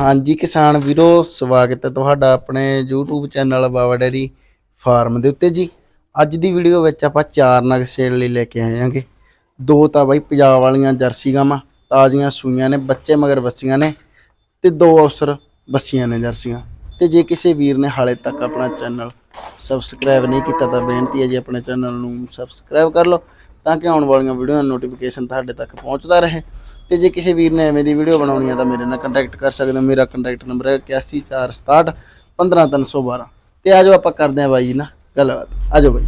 ਹਾਂਜੀ ਕਿਸਾਨ ਵੀਰੋ, ਸਵਾਗਤ ਹੈ ਤੁਹਾਡਾ ਆਪਣੇ YouTube channel Baba dairy farm ਦੇ ਉੱਤੇ ਜੀ। ਅੱਜ ਦੀ ਵੀਡੀਓ ਵਿੱਚ ਆਪਾਂ ਚਾਰ ਨਗ ਸੇਲ ਲਈ ਲੈ ਕੇ ਆਏ ਹਾਂਗੇ। ਦੋ ਤਾਂ ਬਾਈ ਪੰਜਾਬ ਵਾਲੀਆਂ ਜਰਸੀ ਗਾਵਾਂ, ਤਾਜ਼ੀਆਂ ਸੂਈਆਂ ਨੇ, ਬੱਚੇ ਮਗਰ ਬੱਸੀਆਂ ਨੇ ਤੇ ਦੋ ਅਫਸਰ ਬੱਸੀਆਂ ਨੇ ਜਰਸੀਆਂ। ਤੇ ਜੇ ਕਿਸੇ ਵੀਰ ਨੇ ਹਾਲੇ ਤੱਕ ਆਪਣਾ ਚੈਨਲ ਸਬਸਕ੍ਰਾਈਬ ਨਹੀਂ ਕੀਤਾ ਤਾਂ ਬੇਨਤੀ ਹੈ ਜੀ ਆਪਣੇ ਚੈਨਲ ਨੂੰ ਸਬਸਕ੍ਰਾਈਬ ਕਰ ਲਓ ਤਾਂ ਕਿ ਆਉਣ ਵਾਲੀਆਂ ਵੀਡੀਓ ਦਾ ਨੋਟੀਫਿਕੇਸ਼ਨ ਤੁਹਾਡੇ ਤੱਕ ਪਹੁੰਚਦਾ ਰਹੇ। ਤੇ ਜੇ ਕਿਸੇ ਵੀਰ ਨੇ ਐਵੇਂ ਦੀ ਵੀਡੀਓ ਬਣਾਉਣੀ ਹੈ ਤਾਂ ਮੇਰੇ ਨਾਲ ਕੰਟੈਕਟ ਕਰ ਸਕਦੇ ਹੋ। ਮੇਰਾ ਕੰਟੈਕਟ ਨੰਬਰ ਹੈ 814661 15312 ਤੇ ਆਜੋ ਆਪਾਂ ਕਰਦੇ ਹਾਂ ਬਾਈ ਜੀ ਨਾਲ ਗੱਲਬਾਤ। ਆਜੋ ਬਾਈ।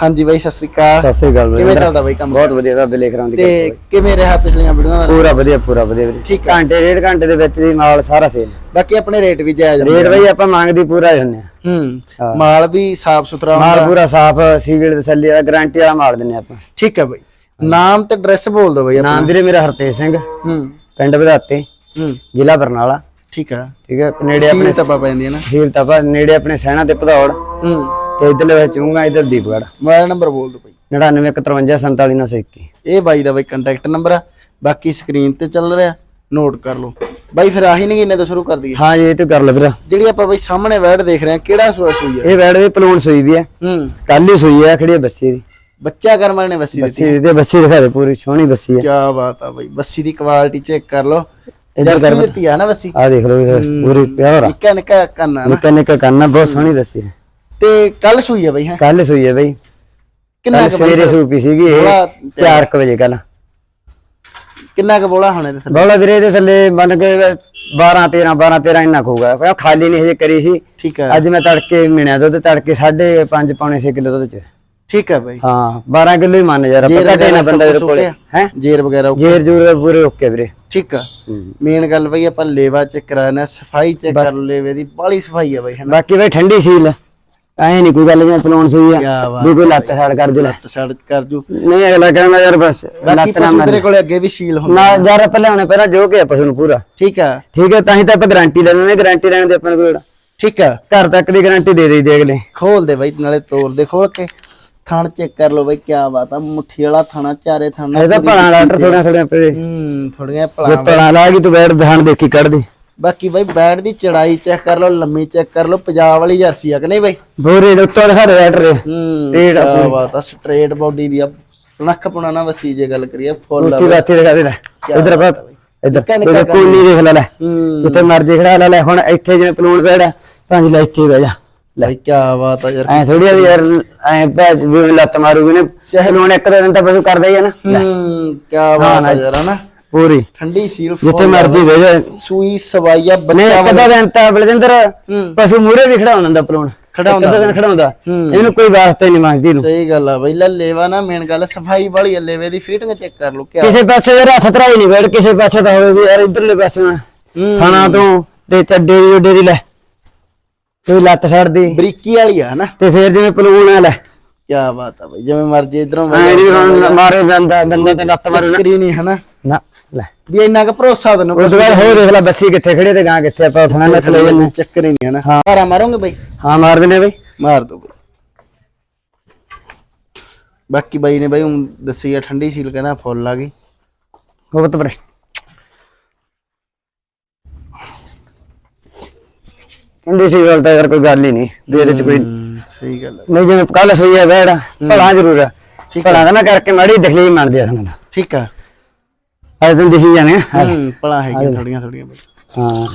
ਹਾਂਜੀ ਬਾਈ ਸਤਿ ਸ੍ਰੀ ਅਕਾਲ। ਸਤਿ ਸ੍ਰੀ ਅਕਾਲ ਕਿਵੇਂ ਚੱਲਦਾ ਬਾਈ ਕੰਮ? ਬਹੁਤ ਵਧੀਆ ਬਾਬੇ ਲੇਖ ਰਾਂ ਦੀ ਤੇ ਕਿਵੇਂ ਰਿਹਾ ਪਿਛਲੀਆਂ ਵੀਡੀਓਆਂ ਦਾ ਪੂਰਾ ਵਧੀਆ ਪੂਰਾ ਵਧੀਆ ਵੀਰੇ। ਠੀਕ ਘੰਟੇ ਡੇਢ ਘੰਟੇ ਦੇ ਵਿੱਚ ਦੀ ਮਾਲ ਸਾਰਾ ਸੇਲ ਬਾਕੀ ਆਪਣੇ ਰੇਟ ਵੀ ਜਾਇਜ਼ ਹੁੰਦੇ ਰੇਟ ਬਈ ਆਪਾਂ ਮੰਗਦੀ ਪੂਰਾ ਹੀ ਹੁੰਨੇ ਆ। ਹੂੰ ਮਾਲ ਵੀ ਸਾਫ਼ ਸੁਥਰਾ ਮਾਲ ਹੁੰਦਾ। ਪੂਰਾ ਸਾਫ਼ ਸੀਗਲ ਤਸੱਲੀ ਵਾਲਾ ਗਾਰੰਟੀ ਵਾਲਾ ਮਾਲ ਦਿੰਨੇ ਆਪਾਂ। ਠੀਕ ਹੈ ਬਾਈ। ਨਾਮ ਤੇ ਐਡਰੈਸ ਬੋਲ ਦਿਓ ਬਾਈ ਆਪਣਾ। ਨਾਮ ਵੀਰੇ ਮੇਰਾ ਹਰਤੇਜ ਸਿੰਘ। ਹੂੰ। ਪਿੰਡ ਵਧਾਤੇ। ਹੂੰ। ਜ਼ਿਲ੍ਹਾ ਬਰਨਾਲਾ। ਠੀਕ ਆ। ਠੀਕ ਹੈ ਨੇੜੇ ਆਪਣੇ ਤਪਾ ਪੈਂਦੀ ਹੈ ਨਾ। ਸੀਲ ਤਪਾ ਨੇੜੇ ਆਪਣੇ ਸੈਣਾ ਤੇ ਭਦੌੜ। ਹੂੰ। ਤੇ ਇਧਰਲੇ ਵਿੱਚ ਚੂੰਗਾ ਇਧਰ ਦੀਪਗੜ ਮੋਬਾਈਲ ਨੰਬਰ ਬੋਲ ਦਿਓ ਬਾਈ। 9915474921 ਇਹ ਬਾਈ ਦਾ ਬਾਈ ਕੰਟੈਕਟ ਨੰਬਰ ਆ। ਬਾਕੀ ਸਕਰੀਨ ਤੇ ਚੱਲ ਰਿਹਾ। ਨੋਟ ਕਰ ਲਓ। ਬਾਈ ਫਿਰ ਆਹੀ ਨਗੀਨੇ ਤੋਂ ਸ਼ੁਰੂ ਕਰ ਦਈਏ। ਹਾਂ ਜੀ ਇਹ ਤੂੰ ਕਰ ਲੈ ਵੀਰਾ। ਜਿਹੜੀ ਆਪਾਂ ਬਾਈ ਸਾਹਮਣੇ ਵੈੜ ਦੇਖ ਰਹੇ ਹਾਂ ਕਿਹੜਾ ਸੂਆ ਸੂਈ ਹੈ ਇਹ ਵੈੜ ਵੀ ਪਲੂਣ ਸੂਈ ਵੀ ਹੈ। ਹੂੰ। ਕੱਲ ਹੀ ਸੂਈ ਹੈ ਖੜੀ ਬੱਸੀ ਦੀ। ਬੱਚਾ ਕਰਮਲ ਨੇ ਬੱਸੀ ਦਿੱਤੀ ਬੱਸੀ ਦੀ ਬੱਸੀ ਦਿਖਾ ਦੇ ਪੂਰੀ ਸੋਹਣੀ ਬੱਸੀ ਹੈ। ਕੀ ਬਾਤ ਆ ਬਾਈ ਬੱਸੀ ਦੀ ਕੁਆਲਿਟੀ ਚੈੱਕ ਕਰ ਲਓ। ਇੱਧਰ ਜਰਸੀ ਦਿੱਤੀ ਆ ਨਾ ਬੱਸੀ? ਆ ਦੇਖ ਲਓ ਇਹ ਪੂਰੀ ਪਿਓਰ ਆ। ਨਿੱਕਾ ਨਿੱਕਾ ਕੰਨ ਨਿੱਕਾ ਨਿੱਕਾ ਕੰਨਾ ਬਹੁਤ ਸੋਹਣੀ ਬੱਸੀ ਹੈ। ਤੇ ਕੱਲ ਸੂਈ ਹੈ ਬਾਈ ਹੈ? ਕੱਲ ਸੂਈ ਹੈ ਬਈ। ਕਿੰਨਾ ਕੁ ਸਵੇਰੇ ਸੂਪੀ ਸੀਗੀ ਇਹ ਬੋਲਾ 4 ਵਜੇ ਕੱਲ ਕਿੰਨਾ ਕੁ ਬੋਲਾ ਹੋਣੇ ਤੇ ਥੱਲੇ? ਬੋਲਾ ਵੀਰੇ ਦੇ ਥੱਲੇ ਬਣ ਕੇ 12 13 12 13 ਇੰਨਾ ਖੂਗਾ ਕੋਈ ਖਾਲੀ ਨਹੀਂ ਹਜੇ ਕਰੀ ਸੀ। ਠੀਕ ਹੈ ਅੱਜ ਮੈਂ ਤੜਕੇ ਮਿਣਿਆ ਦੁੱਧ ਤੜਕੇ 5.5 ਪੌਣੇ 6 ਕਿਲੋ ਦੁੱਧ ਚ। ਠੀਕ ਹੈ ਬਾਈ। ਹਾਂ 12 ਕਿਲੋ ਹੀ ਮੰਨ ਯਾਰ ਪਤਾ ਵਗੈਰਾ ਨਾ ਬੰਦਾ ਕੁਛ ਦੇ ਕੋਲੇ ਆ? ਹੈ? ਜੇਰ ਵਗੈਰਾ? ਜੇਰ ਜੂਰ ਦਾ ਪੂਰੇ ਓਕੇ ਵੀਰੇ। ਠੀਕ ਆ। ਮੇਨ ਗੱਲ ਬਈ ਆਪਾਂ ਲੇਵਾ ਚੈੱਕ ਕਰਾਣਾ ਸਫ਼ਾਈ ਚੈੱਕ ਕਰ ਲੇਵੇ ਦੀ ਬਾਲੀ ਸਫ਼ਾਈ ਆ ਬਈ ਹਨਾ ਬਾਕੀ ਬਈ ਠੰਡੀ ਸੀਲ। ਐ ਨਹੀਂ ਕੋਈ ਗੱਲ ਜਿਵੇਂ ਪਲੋਣ ਸੂਈ ਆ। ਵੀ ਕੋਈ ਲੱਤ ਸਾੜ ਕਰ ਜੂ। ਸੜ ਕਰ ਜੂ। ਨਹੀਂ ਅਗਲਾ ਕਹਿੰਦਾ ਯਾਰ ਬਸ ਲੱਤ ਨਾ ਮਾਰ। ਕੋਲੇ ਅੱਗੇ ਵੀ ਸੀਲ ਹੁੰਦਾ ਨਾ ਯਾਰ ਆਪਾਂ ਲਿਆਉਣੇ ਪਹਿਲਾਂ ਜੋ ਕਿ ਆ ਪਸ਼ੂ ਨੂੰ ਪੂਰਾ। ਠੀਕ ਆ। ਠੀਕ ਹੈ ਤਾਂ ਹੀ ਤਾਂ ਆਪਾਂ ਗਾਰੰਟੀ ਲੈਣੇ ਨੇ ਗਾਰੰਟੀ ਲੈਣ ਦੇ ਆਪਣੇ ਕੋਲ ਠੀਕ ਆ। ਘਰ ਤੱਕ ਦੀ ਗਾਰੰਟੀ ਦੇ ਦੇਈ ਦੇ ਅਗਲੇ। ਖੋਲ ਦੇ ਬਈ ਨਾਲੇ ਤੋੜ ਦੇ ਖੋਲ ਕੇ। ਥਣ ਚੈੱਕ ਕਰ ਲਓ ਬਈ ਕੀ ਬਾਤ ਆ ਮੁੱਠੀ ਵਾਲਾ ਥਣਾ ਚਾਰੇ ਥਣਾ ਇਹਦਾ ਭਲਾ ਡਾਕਟਰ ਥੋੜਾ ਥੋੜਾ ਪੇ ਹੂੰ ਥੋੜੀਆਂ ਜੇ ਭਲਾ ਭਲਾ ਲਾ ਗਈ ਤੂੰ ਬੈਠ ਦਹਾਨ ਦੇਖੀ ਕੱਢ ਦੇ। ਬਾਕੀ ਬਈ ਬੈਟ ਦੀ ਚੜਾਈ ਚੈੱਕ ਕਰ ਲਓ ਲੰਮੀ ਚੈੱਕ ਕਰ ਲਓ ਪੰਜਾਬ ਵਾਲੀ ਜਰਸੀ ਆ ਕਿ ਨਹੀਂ ਬਈ? ਬੋਰੇ ਉੱਤੋਂ ਦਿਖਾ ਦੇ ਡਾਕਟਰ ਦੇ। ਹੂੰ Straight ਕੀ ਬਾਤ ਆ ਸਟ੍ਰੇਟ ਬਾਡੀ ਦੀ ਆ। ਸੁਨੱਖ ਪੁਣਾ ਨਾ ਵਸੀ ਜੇ ਗੱਲ ਕਰੀਏ ਫੁੱਲ ਉੱਚੀ ਬਾਤੀ ਦਿਖਾ ਦੇ ਲੈ। ਇਧਰ ਬਾਤ ਇਧਰ ਨਿੱਕਾ ਨਿੱਕਾ ਇਧਰ ਕੋਈ ਨਹੀਂ ਦੇਖ ਲੈ ਲੈ। ਹੂੰ। ਜਿੱਥੇ ਮਰਜ਼ੀ ਖੜਾ ਲੈ ਲੈ। ਹੁਣ ਇੱਥੇ ਜਿਵੇਂ ਪਲੂਣ ਪੇੜਾ ਪੰਜ ਲੈ ਇੱਥੇ ਬਹਿ ਜਾ। ਲੈ। ਕੀ ਬਾਤ ਆ ਯਾਰ ਐ ਥੋੜੀ ਵੀ ਯਾਰ ਐ ਭੈਜ ਵੀ ਲੱਤ ਮਾਰੂ ਵੀ ਨੇ ਚਾਹੇ ਲੋਣ ਇੱਕ ਦੋ ਦਿਨ ਤਾਂ ਪਸ਼ੂ ਕਰਦਾ ਹੀ ਆ ਨਾ। ਹੂੰ ਕੀ ਬਾਤ ਆ ਯਾਰ ਹਨਾ। ਪੂਰੀ। ਠੰਡੀ ਸੀਲ ਜਿੱਥੇ ਮਰਜ਼ੀ ਬਹਿ ਜਾ। ਸੂਈ ਸਵਾਈਆ ਨਹੀਂ ਬੱਚਾ ਇੱਕ ਅੱਧਾ ਦਿਨ ਤਾਂ ਬਲਜਿੰਦਰ। ਪਸ਼ੂ ਮੂਰੇ ਵੀ ਖੜਾਉਂਦਾ ਹੁੰਦਾ ਪਲੂਣ ਖੜਾਉਂਦਾ। ਦਿਨ ਖੜਾਉਂਦਾ। ਇਹਨੂੰ ਕੋਈ ਵਾਸਤੇ ਨਹੀਂ ਮੰਗਦੀ ਨੂੰ ਸਹੀ ਗੱਲ ਆ ਬਈ ਲੈ ਲੇਵਾ ਨਾ ਮੇਨ ਗੱਲ ਸਫ਼ਾਈ ਵਾਲੀ ਲੇਵੇ ਦੀ ਫੀਟਿੰਗ ਚੈੱਕ ਕਰ ਲਓ ਕੀ ਕਿਸੇ ਪਾਸੇ ਦੇ ਹੱਥ ਧਰਾਈ ਨਹੀਂ ਬੈਠ ਕਿਸੇ ਪਾਸੇ ਤਾਂ ਹੋਵੇ ਵੀ ਯਾਰ ਇਧਰਲੇ ਪਾਸੇ। ਥਾਣਾ ਤੋਂ ਤੇ ਚੱਡੇ ਦੀ ਉੱਡੇ ਦੀ ਲੈ। ਕੋਈ ਲੱਤ ਛੱਡਦੀ ਬਰੀਕੀ ਵਾਲੀ ਆ ਹਨਾ ਤੇ ਫੇਰ ਜਿਵੇਂ ਪਲੂਣ ਆ ਲੈ ਕੀ ਬਾਤ ਆ ਬਈ ਜਿਵੇਂ ਮਰਜ਼ੀ ਇਧਰੋਂ ਐ ਨਹੀਂ ਹੁਣ ਮਾਰੇ ਬੰਦਾ ਬੰਦੇ ਤੇ ਲੱਤ ਮਾਰੂ ਨਾ। ਕਰੀ ਨਹੀਂ ਹਨਾ ਨਾ। ਲੈ। ਵੀ ਇੰਨਾ ਕੁ ਭਰੋਸਾ ਤੈਨੂੰ ਉਹ ਬਾਅਦ ਹੋਰ ਦੇਖ ਲੈ ਬੱਸੀ ਕਿੱਥੇ ਖੜੇ ਤੇ ਗਾਂ ਕਿੱਥੇ ਆਪਾਂ ਉਥਣਾ ਲੱਤ ਲੈ ਜੰਨੇ ਚੱਕਰ ਹੀ ਨਹੀਂ ਹਨਾ ਮਾਰਾ ਮਾਰੋਗੇ ਬਈ? ਹਾਂ ਮਾਰ ਦਿੰਦੇ ਬਈ। ਮਾਰ ਦੋ ਬਈ। ਬਾਕੀ ਬਾਈ ਨੇ ਬਾਈ ਹੁਣ ਦੱਸੀ ਆ ਠੰਡੀ ਸੀਲ ਕਹਿੰਦਾ ਫੁੱਲ ਆ ਗਈ। ਉਹ ਤਾਂ ਪਰ ਠੰਡੀ ਸੀ ਗੱਲ ਤਾਂ ਯਾਰ ਕੋਈ ਗੱਲ ਹੀ ਨਹੀਂ ਵੀ ਇਹਦੇ ਚ ਕੋਈ ਹੂੰ, ਸਹੀ ਗੱਲ ਆ ਨਹੀਂ ਜਿਵੇਂ ਕੱਲ ਸੋਈ ਹੈ ਬੈੜਾ ਭਲਾ ਜ਼ਰੂਰ ਹੈ। ਭਲਾ ਮੈਂ ਕਰਕੇ ਮਾੜੀ ਤਕਲੀਫ ਮੰਨਦੀ ਆ ਸਾਨੂੰ ਠੀਕ ਆ ਅੱਜ ਦਿਨ ਦਿਸੀ ਜਾਣੇ। ਹੂੰ ਪਲਾ ਹੈਗੀਆਂ ਥੋੜੀਆਂ ਥੋੜੀਆਂ ਹਾਂ।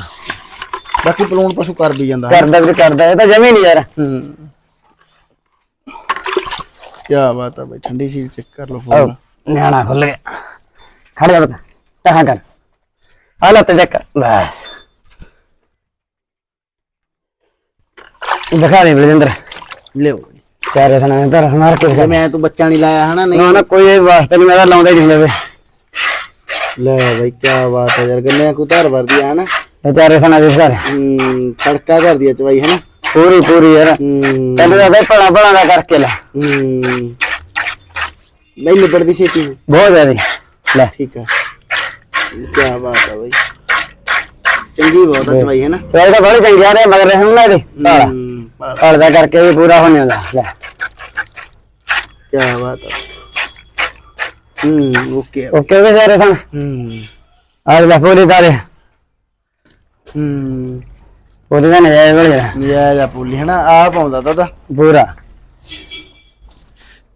ਬਾਕੀ ਪਲੂਣ ਪਸ਼ੂ ਕਰ ਵੀ ਜਾਂਦਾ। ਕਰਦਾ ਵੀ ਕਰਦਾ ਇਹ ਤਾਂ ਜਮੀ ਨਹੀਂ ਯਾਰ। ਹੂੰ। ਕੀ ਬਾਤ ਆ ਬਈ ਠੰਡੀ ਸੀਲ ਚੈੱਕ ਕਰ ਲਓ ਫੁੱਲ ਨਿਆਣਾ ਖੁੱਲ ਗਿਆ। ਖੜ ਜਾ ਬਤਾ ਕਹਾਂ ਕਰ। ਆ ਲੈ ਤੇ ਚੱਕ ਬਸ। ਦਿਖਾ ਦੇ ਬਲਜਿੰਦਰ। ਲਿਓ। ਚਾਰੇ ਸਨਾ ਤਾਂ ਰਸ ਮਾਰ ਕੇ ਜੇ ਮੈਂ ਤੂੰ ਬੱਚਾ ਨਹੀਂ ਲਾਇਆ ਹਨਾ ਨਹੀਂ? ਨਾ ਨਾ ਕੋਈ ਇਹ ਵਾਸਤੇ ਨਹੀਂ ਮੈਂ ਤਾਂ ਲਾਉਂਦਾ ਹੀ ਨਹੀਂ ਹੁੰਦਾ ਵੇ ਲੈ ਬਈ ਕੀ ਬਾਤ ਆ ਯਾਰ ਗੱਲੇ ਕੋ ਧਾਰ ਵਰਦੀ ਆ ਹਨਾ ਚਾਰੇ ਸਨਾ ਦੇ ਦਿਖਾ ਹੂੰ ਕਰਦੀ ਆ ਚਵਾਈ ਹਨਾ। ਪੂਰੀ ਪੂਰੀ ਯਾਰ। ਹੂੰ। ਕਹਿੰਦੇ ਤਾਂ ਬਈ ਭਲਾ ਭਲਾ ਦਾ ਕਰਕੇ ਲੈ। ਹੂੰ। ਨਹੀਂ ਨਿਬੜਦੀ ਛੇਤੀ। ਬਹੁਤ ਜ਼ਿਆਦਾ। ਲੈ। ਠੀਕ ਆ। ਕੀ ਬਾਤ ਆ ਬਈ। ਚੰਗੀ ਬਹੁਤ ਆ ਚਵਾਈ ਹਨਾ। ਚਾਹੇ ਤਾਂ ਬੜੀ ਚੰਗੀ ਆ ਰਹੇ ਮਗਰ ਰਹਿਣ ਲੈ ਦੇ। ਹੂੰ। ਭਾਲਾ ਦਾ ਕਰਕੇ ਵੀ ਪੂਰਾ ਹੋਣੇ ਹੁੰਦਾ ਲੈ। ਕੀ ਬਾਤ ਆ। ਹੂੰ ਓਕੇ। ਓਕੇ ਹੋ ਗਏ ਸਾਰੇ ਸਨ? ਹੂੰ। ਆ ਲੈ ਪੂਰੀ ਤਾਰੇ ਹੂੰ। ਉਹਦੇ ਦਾ ਨਜਾਇਜ਼ ਬਣ ਨਜਾਇਜ਼ ਆ ਪੂਲੀ ਹਨਾ? ਆ ਪਾਉਂਦਾ ਦਾਦਾ ਪੂਰਾ।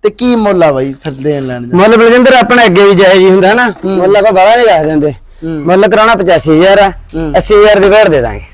ਤੇ ਕੀ ਮੁੱਲ ਆ ਬਾਈ ਫਿਰ ਦੇਣ ਲੈਣ ਦਾ? ਮੁੱਲ ਬਲਜਿੰਦਰ ਆਪਣੇ ਅੱਗੇ ਵੀ ਜਾਇਜ਼ ਹੀ ਹੁੰਦਾ ਨਾ। ਮੁੱਲ ਆਪਾਂ ਬਾਹਲਾ ਨਹੀਂ ਰੱਖ ਦਿੰਦੇ। ਹੂੰ। ਮੁੱਲ ਕਰਾਉਣਾ 85000 ਆ। ਹੂੰ। 80000 ਦੀ ਘਰ ਦੇ ਦਾਂਗੇ।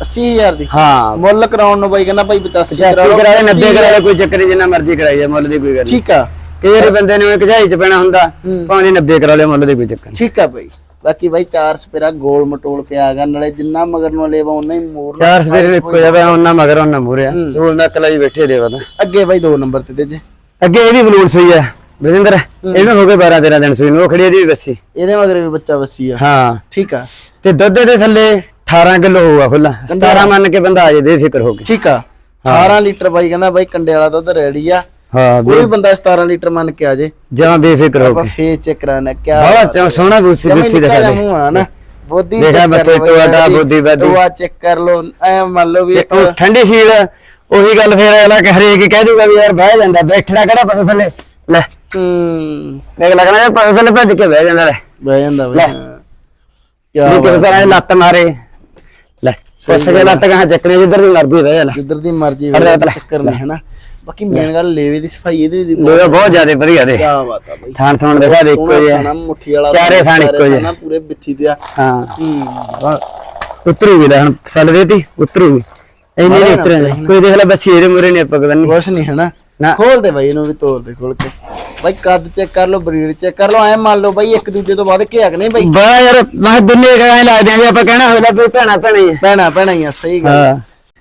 80000 ਦੀ। ਹਾਂ। ਮੁੱਲ ਕਰਾਉਣ ਨੂੰ ਬਾਈ ਕਹਿੰਦਾ ਭਾਈ 85 85 ਲਓ, ਕਰਾ ਲੈ 90 ਕਰਾ ਲੈ 80,000 ਕੋਈ ਚੱਕਰ ਨਹੀਂ ਜਿੰਨਾ ਮਰਜ਼ੀ ਕਰਾਈ ਜਾ ਮੁੱਲ ਦੀ ਕੋਈ ਗੱਲ ਨਹੀਂ ਠੀਕ ਆ। ਕਈ ਵਾਰੀ ਬੰਦੇ ਨੂੰ ਇੱਕ ਝਾਈ ਚ ਪੈਣਾ ਹੁੰਦਾ। ਭਾਵੇਂ 90 ਕਰਾ ਲਿਆ ਮੁੱਲ ਦੀ ਕੋਈ ਚੱਕਰ ਨਹੀਂ ਠੀਕ ਆ ਬਾਈ। ਬਾਕੀ ਬਾਈ ਚਾਰ ਸਪੇਰਾ ਗੋਲ ਮਟੋਲ ਪਿਆ ਗਾ ਨਾਲੇ ਜਿੰਨਾ ਮਗਰ ਨੂੰ ਲੇਵਾ ਉਹਨਾਂ ਹੀ ਮੋਰ ਨੂੰ ਚਾਰ ਸਵੇਰੇ ਇੱਕੋ ਪਿਆ ਉਹਨਾਂ ਮਗਰ ਉਹਨਾਂ ਮੂਰਿਆ ਸੂਲ ਦਾ ਕਲਾ ਹੀ ਬੈਠੇ ਦੇ ਪਤਾ ਅੱਗੇ ਬਾਈ ਦੋ ਨੰਬਰ ਤੇ ਤੇ ਜੇ। ਅੱਗੇ ਇਹ ਵੀ ਬਲੂਨ ਸੂਈ ਹੈ ਬਲਜਿੰਦਰ। ਇਹਨੂੰ ਹੋ ਗਏ 12 13 ਦਿਨ ਸੂਈ ਨੂੰ ਉਹ ਖੜੀ ਇਹਦੀ ਵੀ ਬੱਸੀ। ਇਹਦੇ ਮਗਰ ਵੀ ਬੱਚਾ ਵਸੀ ਆ। ਹਾਂ। ਠੀਕ ਆ। ਤੇ ਦੁੱਧ ਦੇ ਥੱਲੇ 18 ਕਿਲੋ ਹੋਊਗਾ ਖੁੱਲਾ 17 ਮੰਨ ਕੇ ਬੰਦਾ ਆ ਜੇ ਬੇਫਿਕਰ ਹੋ ਕੇ। ਠੀਕ ਆ। 18 ਲੀਟਰ ਬਾਈ ਕਹਿੰਦਾ ਬਾਈ ਕੰਡੇ ਵਾਲਾ ਦੁੱਧ ਰੈਡੀ ਆ। ਹਾਂ ਕੋਈ ਬੰਦਾ 17 ਲੀਟਰ ਮੰਨ ਕੇ ਆ ਜੇ ਜਮਾਂ ਬੇਫਿਕਰ ਹੋ ਆਪਾਂ ਕੇ। ਫੇਸ ਚੈੱਕ ਕਰਾਣਾ ਕਿਆ ਬੜਾ ਸੋਹਣਾ ਬੂਸੀ ਨਿੱਕਾ ਦਿਖਾ ਦੇ। ਮੂੰਹ ਆ ਨਾ। ਬੋਦੀ ਦੇਖਾ check ਕਰ ਬੱਚੇ ਲਓ ਬਾਈ ਟੋਆ ਇਹਦੀ। ਬੋਦੀ ਬਾਦੀ। ਟੋਆ ਚੈੱਕ ਕਰ ਲੋ ਐ ਮੰਨ ਲਓ ਵੀ ਇੱਕ ਠੰਡੀ ਸੀਲ ਉਹੀ ਗੱਲ ਫੇਰ ਅਗਲਾ ਕਿ ਹਰੇਕ ਹੀ ਕਹਿ ਦੂਗਾ ਵੀ ਯਾਰ ਬਹਿ ਜਾਂਦਾ ਬੈਠਣਾ ਕਿਹੜਾ ਪਸ਼ੂ ਥੱਲੇ? ਲੈ। ਹੂੰ। ਦੇਖ ਲੱਗਣਾ ਪਸ਼ੂ ਥੱਲੇ ਭੱਜ ਕੇ ਬਹਿ ਜਾਂਦਾ ਲੈ। ਬਹਿ ਜਾਂਦਾ। ਬਾਈ ਹਾਂ। ਕਿਸੇ ਬਾਤ ਤਰ੍ਹਾਂ ਇਹ ਲੱਤ ਮਾਰੇ। ਉਸ ਕੇ ਲੱਤ ਕਹਾਂ ਚੱਕਣੇ ਜਿੱਧਰ ਦੀ ਮਰਜ਼ੀ ਬਹਿ ਜਾ ਲੈ ਜਿੱਧਰ ਦੀ ਮਰਜ਼ੀ ਜਾ। ਚੱਕਰ ਨਹੀਂ ਹੈ ਨਾ ਬਾਕੀ ਮੇਨ ਗੱਲ ਲੇਵੇ ਦੀ ਸਫ਼ਾਈ ਇਹਦੀ ਦੀ ਲੋਗਾ ਬਹੁਤ ਜ਼ਿਆਦਾ ਵਧੀਆ ਦੇ। ਕਿਆ ਬਾਤ ਆ ਬਾਈ। ਥਾਣ ਥਾਣ ਦਿਖਾ ਦੇ ਇੱਕੋ ਜਿਹਾ ਖਾਣਾ, ਮੁੱਠੀ ਵਾਲਾ ਚਾਰੇ ਥਾਣ ਇੱਕੋ ਜਿਹੇ। ਖਾਣਾ, ਪੂਰੇ ਬਿੱਥੀ ਦੇ ਆ। ਹਾਂ। ਉਤਰੂਗੀ ਲੈ ਹੁਣ ਸੱਲ ਦੇਤੀ ਉਤਰੂਗੀ। ਇੰਨੀ ਨਹੀਂ ਉਤਰੇ ਕੋਈ ਦੇਖ ਲੈ ਬੱਚੀ ਇਹਦੇ ਮੂਰੇ ਨਹੀਂ ਆਪਾਂ ਕਦਨ ਕੁਛ ਨਹੀਂ ਹੈ ਨਾ। ਨਾ। ਖੋਲ ਦੇ ਬਾਈ ਇਹਨੂੰ ਵੀ ਤੋੜ ਦੇ ਖੋਲ ਕੇ। ਬਾਈ ਕੱਦ ਚੈੱਕ ਕਰ ਲਓ ਬਰੀਡ ਚੈੱਕ ਕਰ ਲਓ ਐ ਮੰਨ ਲਓ ਬਾਈ ਇੱਕ ਦੂਜੇ ਤੋਂ ਵੱਧ ਕੇ ਹਕ ਨਹੀਂ ਬਾਈ? ਬੜਾ ਯਾਰ ਮੈਂ ਦੁਨੀਆ ਕਹਾਂ ਲੱਗਦੇ ਆ ਜੇ ਆਪਾਂ ਕਹਿਣਾ ਹੋਵੇ ਵੀ ਭੈਣਾ ਭੈਣਾ ਭੈਣਾ ਭੈਣਾ ਹੀ ਆ ਸਹੀ ਗੱਲ ਹਾਂ।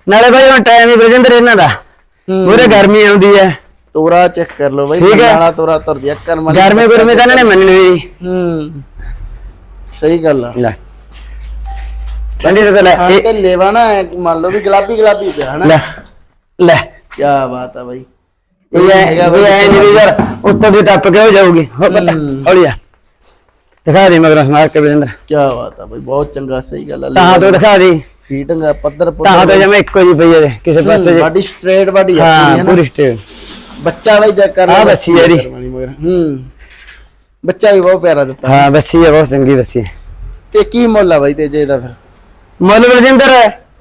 ਨਾਲੇ ਬਾਈ ਹੁਣ ਟਾਈਮ ਹੀ ਬਰਜਿੰਦਰ ਇਹਨਾਂ ਦਾ। ਮੂਰੇ ਗਰਮੀ ਆਉਂਦੀ ਹੈ ਤੋਰਾ ਚੈੱਕ ਕਰ ਲਓ ਬਾਈ। ਨਾਲਾ ਤੋਰਾ ਤੁਰ ਦਿਆ ਕਰਮ ਵਾਲੀ ਗਰਮੀ ਗੁਰਮੀ ਤਾਂ ਇਹਨਾਂ ਨੇ ਮੰਨਣੀ ਵੀ ਹੂੰ ਸਹੀ ਗੱਲ ਆ। ਲੈ। ਠੰਡੀ ਤੇ ਲੈ। ਇਹ- ਤੇ ਲੈਵਾ ਨਾ ਐਂ ਮੰਨ ਲਓ ਵੀ ਗੁਲਾਬੀ ਗੁਲਾਬੀ ਪਿਆ ਹਨਾ? ਲੈ। ਲੈ। ਕੀ ਬਾਤ ਆ ਬਾਈ। ਇਹ ਐ ਵੀ ਐ ਨਹੀਂ ਵੀ ਯਾਰ ਉੱਤੋਂ ਦੀ ਟੱਪ ਕੇ ਹੋ ਜਾਊਗੀ। ਹੋ ਪਤਾ ਹੂੰ। ਹੌਲੀ ਆ। ਦਿਖਾ ਦੇ ਮਗਰ ਸਮਾਰ ਕੇ ਬਰਜਿੰਦਰ ਕੀ ਬਾਤ ਆ ਬਾਈ ਬਹੁਤ ਚੰਗਾ ਸਹੀ ਗੱਲ ਆ। ਤਾਂ ਤੋਂ ਦਿਖਾ ਦੇ। ਫੀਟਿੰਗ ਪੱਧਰ ਤਾਂ ਤੋਂ ਜਮੇ ਇੱਕੋ ਜੀ ਪਈ ਇਹਦੇ ਕਿਸੇ ਪਾਸੇ ਜੇ- ਬਾਡੀ ਸਟ੍ਰੇਟ ਬਾਡੀ ਆ ਪੂਰੀ, ਹਾਂ ਹਨਾ? ਪੂਰੀ ਸਟੇਟ ਬੱਚਾ ਬਾਈ ਚੈੱਕ ਕਰ ਆਹ ਲਓ ਬੱਚੀ ਆ ਇਹਦੀ। ਕਰਮਾਣੀ ਮਗਰ। ਹੂੰ। ਬੱਚਾ ਵੀ ਬਹੁਤ ਪਿਆਰਾ ਦਿੱਤਾ। ਹਾਂ ਬੱਸੀ ਹੈ ਬਹੁਤ ਚੰਗੀ ਬੱਸੀ ਹੈ ਤੇ ਕੀ ਮੁੱਲ ਆ ਬਾਈ ਤੇ ਜੇ ਦਾ ਫਿਰ? ਮੁੱਲ ਬਲਜਿੰਦਰ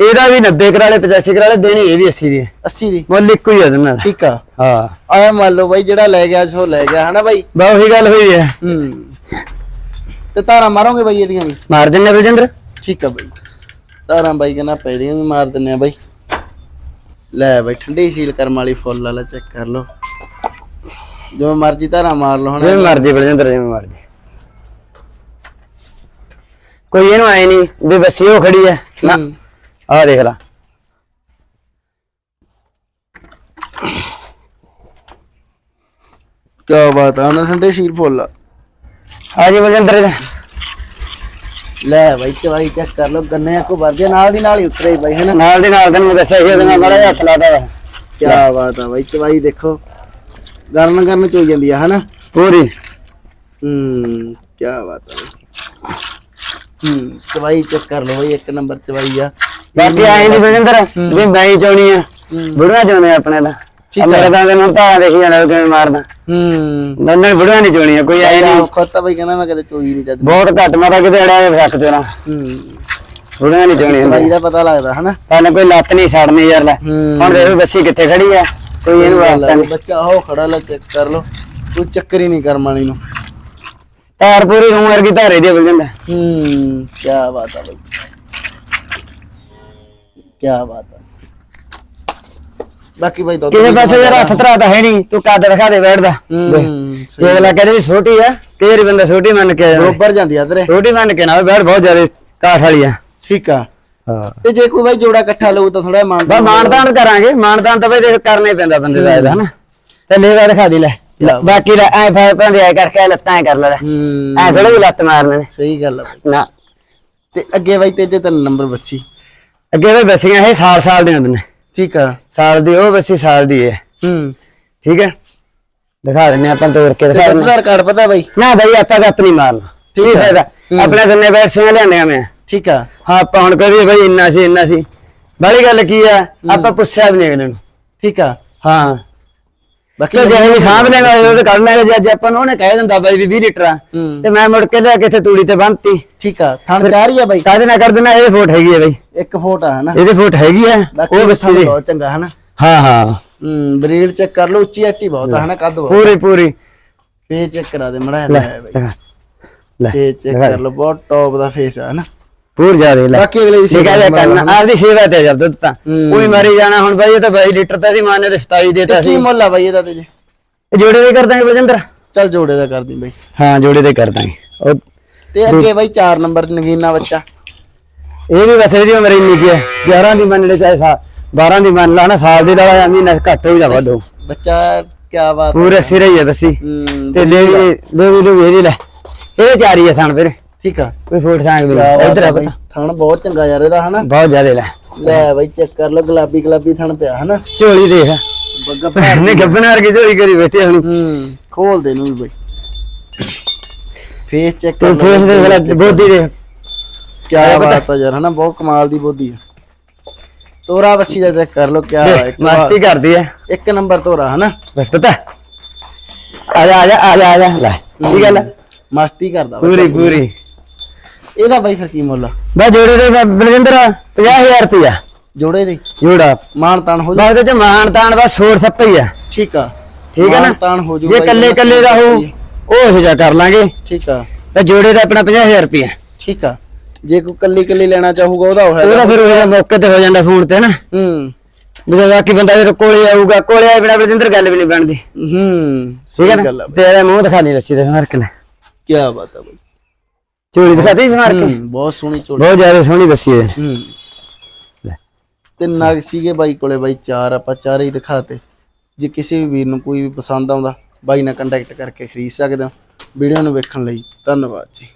ਇਹਦਾ ਵੀ 90 ਕਰਾ ਲੈ 85 ਕਰਾ ਲੈ ਦੇਣੀ ਇਹ ਵੀ 80 ਦੀ। ਹੈ 80 ਦੀ। ਮੁੱਲ ਇੱਕੋ ਹੀ ਆ ਦੋਨਾਂ ਦਾ ਠੀਕ ਆ। ਹਾਂ। ਆਇਆ ਮੰਨ ਲਓ ਬਾਈ ਜਿਹੜਾ ਲੈ ਗਿਆ ਸੋ ਲੈ ਗਿਆ ਹਨਾ ਬਾਈ? ਬਾ ਉਹੀ ਗੱਲ ਹੋਈ ਹੈ। ਤੇ ਤਾਰਾ ਮਾਰੋਗੇ ਬਾਈ ਇਹਦੀਆਂ ਵੀ? ਮਾਰ ਦਿੰਨੇ ਬਲਜਿੰਦਰ। ਠੀਕ ਆ ਬਾਈ। ਤਾਰਾਂ ਬਾਈ ਕਹਿੰਦਾ ਪੈਦੀਆਂ ਵੀ ਮਾਰ ਦਿੰਨੇ ਆ ਬਾਈ। ਲੈ ਬਾਈ ਠੰਡੀ ਸੀਲ ਕਰਮ ਵਾਲੀ ਫੁੱਲ ਵਾਲਾ ਚੈੱਕ ਕਰ ਲਓ। ਜੋ ਮਰਜ਼ੀ ਤਾਰਾਂ ਮਾਰ ਲਓ ਜਿਵੇਂ ਹਨਾ ਮਰਜ਼ੀ ਬਲਜਿੰਦਰ ਜਿਵੇਂ ਮਰਜ਼ੀ। ਕੋਈ ਇਹਨੂੰ ਆਏ ਨਹੀਂ ਵੀ ਬੱਸੀ ਉਹ ਖੜੀ ਹੈ ਨਾ ਆਹ ਦੇਖ ਲਾ। ਕਿਆ ਬਾਤ ਆ ਉਹਨਾਂ ਠੰਡੇ ਸੀਲ ਫੁੱਲ ਆ। ਆ ਜੀ ਇਹਦਾ ਲੈ ਬਾਈ ਚਵਾਈ ਚੈੱਕ ਕਰ ਲਓ ਗੰਨੇ ਕੋ ਵਰਗੇ ਨਾਲ ਦੀ ਨਾਲ ਹੀ ਉਤਰੇ ਹੀ ਬਾਈ ਹਨਾ ਨਾਲ ਦੇ ਨਾਲ ਤੈਨੂੰ ਮੈਂ ਦੱਸਿਆ ਸੀ ਉਹਦੇ ਨਾਲ ਜਿਹਾ ਹੱਥ ਲਾਦਾ ਵਾ। ਕਿਆ ਬਾਤ ਆ ਬਾਈ ਚਵਾਈ ਦੇਖੋ ਗਰਨ ਗਰਨ ਚ ਹੋਈ ਜਾਂਦੀ ਆ ਹਨਾ ਪੂਰੀ। ਹੂੰ ਕਿਆ ਬਾਤ ਆ ਹੂੰ ਚਵਾਈ ਚੈੱਕ ਕਰ ਲਓ ਬਾਈ ਇੱਕ ਨੰਬਰ ਚਵਾਈ ਆ। ਬਾਕੀ ਆਏ ਨਹੀਂ ਬਲਜਿੰਦਰ ਵੀ ਹੀ ਚਾਉਣੀ ਆ। ਬੁੜੀਆਂ ਚਾਉਣੇ ਆਪਣੇ ਦਾ ਠੀਕ ਮੇਰੇ ਤਾਂ ਇਹਨੂੰ ਤਾਂ ਦੇਖੀ ਜਾਣਾ ਕਿਵੇਂ ਮਾਰਦਾ। ਹੂੰ। ਮੈਨੂੰ ਬੁੜੀਆਂ ਨਹੀਂ ਚਾਉਣੀ ਕੋਈ ਆਏ ਨਹੀਂ ਖੋਤਾ ਬਾਈ ਕਹਿੰਦਾ ਮੈਂ ਕਦੇ ਚੋਈ ਨਹੀਂ ਜਦ ਬਹੁਤ ਘੱਟ ਮੈਂ ਤਾਂ ਕਿਤੇ ਅੜਿਆ ਫੱਕ ਚੋਣਾ ਹੂੰ। ਬੁੜੀਆਂ ਨਹੀਂ ਚਾਉਣੀ ਚਵਾਈ ਦਾ ਪਤਾ ਲੱਗਦਾ ਹਨਾ? ਪਹਿਲਾਂ ਕੋਈ ਲੱਤ ਨਹੀਂ ਛੱਡਣੀ ਯਾਰ ਲੈ। ਹੁਣ ਦੇਖ ਬੱਸੀ ਕਿੱਥੇ ਖੜੀ ਆ। ਕੋਈ ਇਹਨੂੰ ਵਾਸਤਾ ਨਹੀਂ ਬੱਚਾ ਉਹ ਖੜਾ ਲੈ ਚੈੱਕ ਕਰ ਲਓ। ਕੋਈ ਚੱਕਰ ਹੀ ਨਹੀਂ ਕਰਮਾਣੀ ਨੂੰ। ਤਾਰ ਪੂਰੀ ਰੂਮ ਵਰਗੀ ਧਾਰੇ ਦੀ ਬਲ ਜਾਂਦਾ ਹੂੰ ਕੀ ਬਾਤ ਆ ਬਾਈ। ਕੀ ਬਾਤ ਆ। ਬਾਕੀ ਬਾਈ ਦੁੱਧ ਕਿਸੇ ਪਾਸੇ ਯਾਰ ਹੱਥ ਧਰਾ ਤਾਂ ਹੈ ਨਹੀਂ ਤੂੰ ਕੱਦ ਦਿਖਾ ਦੇ ਬੈਠਦਾ ਹੂੰ ਜੇ ਅਗਲਾ ਕਹਿੰਦੇ ਵੀ ਛੋਟੀ ਆ ਤੇਰੀ ਬੰਦਾ ਛੋਟੀ ਮੰਨ ਕੇ ਆ ਜਾਂਦਾ। ਬਰੋਬਰ ਜਾਂਦੀ ਆ ਤੇਰੇ। ਛੋਟੀ ਮੰਨ ਕੇ ਨਾ ਬੈਠ ਬਹੁਤ ਜ਼ਿਆਦਾ ਕਾਠ ਵਾਲੀ ਆ। ਠੀਕ ਆ। ਹਾਂ। ਤੇ ਜੇ ਕੋਈ ਬਾਈ ਜੋੜਾ ਇਕੱਠਾ ਲਊ ਤਾਂ ਥੋੜਾ ਮਾਨ ਬਾ ਮਾਨਦਾਨ ਕਰਾਂਗੇ ਮਾਨਦਾਨ ਤਾਂ ਬਈ ਦੇਖ ਕਰਨਾ ਹੀ ਪੈਂਦਾ ਬੰਦੇ ਦਾ ਇਹਦਾ ਹਨਾ। ਤੇ ਲੈਵਾ ਦਿਖਾ ਦੀ ਲੈ। ਬਾਕੀ ਲੈ ਐ ਫਾਇ ਪੈਂਦੇ ਐ ਕਰਕੇ ਲੱਤਾਂ ਕਰ ਲੈ ਹੂੰ। ਐ ਥੋੜੇ ਲੱਤ ਮਾਰਨੇ ਸਹੀ ਗੱਲ। ਨਾ। ਤੇ ਅੱਗੇ ਬਾਈ ਤੇਜੇ ਤੈਨੂੰ ਨੰਬਰ ਬੱਸੀ ਅੱਗੇ ਵੀ ਬੱਸੀਆਂ ਇਹ ਸਾਲ ਸਾਲ ਦੀਆਂ ਹੁੰਦੀਆਂ ਨੇ ਠੀਕ ਆ। ਸਾਲ ਦੀ ਉਹ ਬੱਸੀ ਸਾਲ ਦੀ ਹੈ। ਹੂੰ। ਠੀਕ ਹੈ। ਦਿਖਾ ਦਿੰਨੇ ਆਪਾਂ ਤੋੜ ਕੇ ਤੇ ਦਿਖਾ ਦਿੰਨੇ ਆਧਾਰ ਕਾਰਡ ਪਤਾ ਬਾਈ? ਨਾ ਬਈ ਆਪਾਂ ਗੱਪ ਨਹੀਂ ਮਾਰਨਾ ਠੀਕ ਹੈ। ਆਪਣੇ ਦੰਨੇ ਬੈਠ ਸਿੰਘ ਲਿਆਂਦੀਆਂ ਮੈਂ ਠੀਕ ਆ। ਹਾਂ ਆਪਾਂ ਹੁਣ ਕਰੀਏ ਬਈ ਇੰਨਾ ਸੀ ਇੰਨਾ ਸੀ। ਬੜੀ ਗੱਲ ਕੀ ਆ? ਆਪਾਂ ਪੁੱਛਿਆ ਵੀ ਨਹੀਂ ਅਗਲੇ ਨੂੰ। ਠੀਕ ਆ। ਹਾਂ। ਬਾਕੀ ਜੇ ਵੀ ਸਾਂਭ ਲੈਗਾ ਉਹ ਤਾਂ ਕਰ ਲੈਗਾ ਜੇ ਅੱਜ ਆਪਾਂ ਨੂੰ ਉਹਨੇ ਕਹਿ ਦਿੰਦਾ ਬਾਈ ਵੀ 20 ਲੀਟਰ ਆ ਤੇ ਮੈਂ ਮੁੜ ਕੇ ਲਿਆ ਕੇ ਇੱਥੇ ਤੂੜੀ ਤੇ ਬੰਨਤੀ। ਠੀਕ ਆ ਥਣ ਚਾਰ ਆ ਬਾਈ। ਕਾਹਦੇ ਨਾਲ ਕਰ ਦੇਣਾ ਇਹ ਫੋਟ ਹੈਗੀ ਹੈ ਬਾਈ। ਇੱਕ ਫੋਟ ਆ ਹਨਾ? ਇਹਦੇ ਫੋਟ ਹੈਗੀ ਆ। ਉਹ ਬੱਸੀ ਦੀ ਬਹੁਤ ਚੰਗਾ ਹਨਾ? ਹਾਂ ਹਾਂ। ਹੂੰ ਬਰੀਡ ਚੈੱਕ ਕਰ ਲਓ ਉੱਚੀ ਅੱਚੀ ਬਹੁਤ ਆ ਹਨਾ ਕੱਦ ਪੂਰੀ ਪੂਰੀ। ਫੇਸ ਚੈੱਕ ਕਰਾ ਦੇ ਮੜਾ ਲੈ ਲੈ ਬਾਈ। ਲੈ ਫੇਸ ਚੈੱਕ ਕਰ ਲਓ ਬਹੁਤ ਟੌਪ ਦਾ ਫੇਸ ਆ ਹਨਾ? ਪੂਰ ਜਿਆਦੇ ਲੈ। ਬਾਕੀ ਅਗਲੇ ਦੀ ਸੇਵਾ ਕਰਨਾ। ਆਪਦੀ ਸੇਵਾ ਤੇ ਜਦ ਦੁੱਧ ਤਾਂ। ਹੂੰ। ਕੋਈ ਮਰੀ ਜਾਣਾ ਹੁਣ ਬਾਈ ਇਹ ਤਾਂ 22 ਲੀਟਰ ਤਾਂ ਸੀ ਮਾਨੇ ਦੇ 27 ਦੇਤਾ ਕੀ ਸੀ। ਮੁੱਲ ਆ ਬਾਈ ਇਹਦਾ ਤੇ ਜੀ? ਇਹ ਜੋੜੇ ਵੀ ਕਰ ਦਾਂਗੇ ਬਲਜਿੰਦਰ? ਚੱਲ ਜੋੜੇ ਦਾ ਕਰਦੀ ਬਾਈ। ਹਾਂ ਜੋੜੇ ਤੇ ਕਰ ਦਾਂਗੇ ਉਹ ਤੇ ਅੱਗੇ ਬਾਈ 4 ਨੰਬਰ ਨਗੀਨਾ ਬੱਚਾ। ਇਹ ਵੀ ਵੈਸੇ ਜੀ ਮੇਰੀ ਇੰਨੀ ਕੀ ਹੈ। 11 ਦੀ ਮੰਨ ਲੈ ਚਾਹੇ ਸਾ 12 ਦੀ ਮੰਨ ਲਾ ਨਾ ਸਾਲ ਦੀ ਲਾ ਜਾਂ ਮਹੀਨਾ ਘੱਟ ਹੋ ਜਾ ਵਧੋ ਬੱਚਾ ਕੀ ਬਾਤ ਪੂਰੇ ਸਿਰੇ ਹੀ ਹੈ ਬੱਸੀ। ਤੇ ਲੈ ਲੈ ਲੋ ਲੈ। ਇਹਦੇ ਚਾਰੀ ਹੈ ਥਣ ਫਿਰ ਠੀਕ ਆ? ਕੋਈ ਫੋਟ ਸੰਗ ਵੀ ਇਧਰ ਆ ਬਾਈ। ਥਣ ਬਹੁਤ ਚੰਗਾ ਯਾਰ ਇਹਦਾ ਹਨਾ? ਬਹੁਤ ਜ਼ਿਆਦਾ ਲੈ। ਲੈ ਬਾਈ ਚੈੱਕ ਕਰ ਲਓ ਗੁਲਾਬੀ ਗੁਲਾਬੀ ਥਣ ਪਿਆ ਹਨਾ? ਝੋਲੀ ਦੇਖ। ਬੱਗਾ ਨੇ ਗੱਬਨ ਵਰਗੀ ਝੋਲੀ ਕਰੀ ਬੈਠੀ ਹੁਣ। ਹੂੰ ਖੋਲ ਦੇ ਨੂੰ ਬਾਈ। ਫੇਸ ਚੈੱਕ ਕਰ ਫੇਸ ਦੇਖ ਲੈ ਬੋਦੀ ਦੇਖ। ਕੀ ਬਾਤ ਆ ਯਾਰ ਹਨਾ? ਬਹੁਤ ਕਮਾਲ ਦੀ ਬੋਦੀ ਆ। ਤੋਰਾ ਵੱਸੀ ਦਾ ਚੈੱਕ ਕਰ ਲਓ ਕੀ ਇੱਕ ਮਸਤੀ ਕਰਦੀ ਹੈ ਇੱਕ ਨੰਬਰ ਤੋਰਾ ਹਨਾ? ਬਸ ਪਤਾ। ਆ ਜਾ ਆ ਜਾ ਆ ਜਾ ਲੈ। ਕੀ ਗੱਲ? ਮਸਤੀ ਕਰਦਾ। ਪੂਰੀ ਪੂਰੀ। ਇਹਦਾ ਬਾਈ ਫਿਰ ਕੀ ਮੁੱਲ ਆ? ਬਾ ਜੋੜੇ ਦੇ ਬਲਜਿੰਦਰ 50000 ਰੁਪਇਆ ਜੋੜੇ ਦੇ? ਜੋੜਾ। ਮਾਨ ਤਾਨ ਹੋ ਜਾ? ਬਾਅਦ ਵਿੱਚ ਮਾਨ ਤਾਨ ਬਸ ਛੋੜ ਸੱਪਾ ਹੀ ਆ। ਠੀਕ ਆ। ਠੀਕ ਹੈ ਨਾ? ਮਾਣ ਤਾਣ ਹੋ ਜੂ ਜੇ ਬਾਈ ਕੱਲੇ ਕੱਲੇ ਦਾ ਹੋ ਉਹ ਹੋ ਜਾ ਕਰ ਲਾਂਗੇ। ਠੀਕ ਆ। ਤੇ ਜੋੜੇ ਦਾ ਆਪਣਾ 50000 ਰੁਪਇਆ ਠੀਕ ਆ। ਜੇ ਕੋਈ ਕੱਲੀ ਕੱਲੀ ਲੈਣਾ ਚਾਹੂਗਾ ਉਹਦਾ ਹੋਇਆ ਉਹਦਾ ਫਿਰ ਉਹ ਮੌਕੇ ਤੇ ਹੋ ਜਾਂਦਾ ਫੋਨ ਤੇ ਨਾ ਹੂੰ। ਜਦੋਂ ਬਾਕੀ ਬੰਦਾ ਫਿਰ ਕੋਲੇ ਆਊਗਾ ਕੋਲੇ ਆਏ ਬਿਨਾ ਬਲਜਿੰਦਰ ਗੱਲ ਵੀ ਨਹੀਂ ਬਣਦੀ। ਹੂੰ। ਠੀਕ ਸਹੀ ਗੱਲ ਨਾ ਆ ਬਾਈ। ਤੇਰੇ ਮੂੰਹ ਦਿਖਾ ਨਹੀਂ ਰੱਸੀ ਸਮਾਰਕ ਨੇ। ਕੀ ਬਾਤ ਆ ਬਾਈ। ਚੋੜੀ ਦਿਖਾਤੀ ਸਮਾਰਕ ਹੂੰ, ਬਹੁਤ ਸੋਹਣੀ ਚੋੜੀ ਬਹੁਤ ਜ਼ਿਆਦਾ ਸੋਹਣੀ ਬੱਸੀ ਹੈ। ਹੂੰ। ਲੈ। ਤੇ ਨਗ ਸੀਗੇ ਬਾਈ ਕੋਲੇ ਬਾਈ ਚਾਰ ਆਪਾਂ ਚਾਰੇ ਹੀ ਦਿਖਾਤੇ ਜੇ ਕਿਸੇ ਵੀ ਵੀਰ ਨੂੰ ਕੋਈ ਵੀ ਪਸੰਦ ਆਉਂਦਾ ਬਾਈ ਨਾਲ ਕੰਟੈਕਟ ਕਰਕੇ ਖਰੀਦ ਸਕਦੇ ਹੋ। ਵੀਡੀਓ ਨੂੰ ਵੇਖਣ ਲਈ ਧੰਨਵਾਦ ਜੀ।